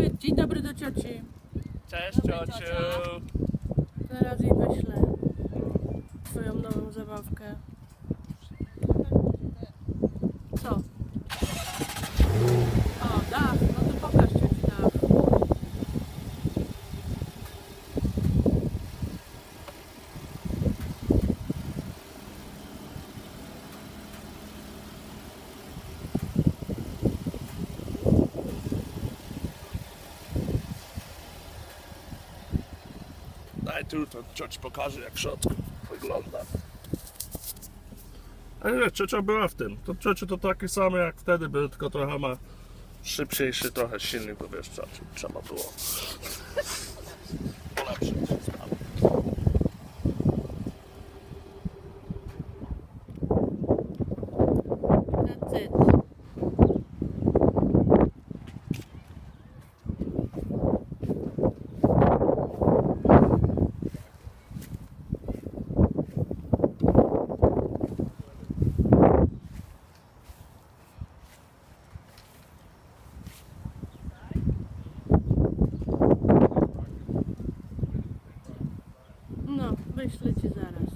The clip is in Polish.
powiedz dzień dobry do cioci. Cześć Dobry, ciociu. Teraz jej wyślę swoją nową zabawkę. Tu, to cioci pokaże jak w środku wygląda. A nie, była w tym. To ciocia to takie same jak wtedy tylko trochę ma szybciejszy trochę silnik, bo wiesz, trzeba, trzeba było polepszyć. That's it. вийшли чи зараз?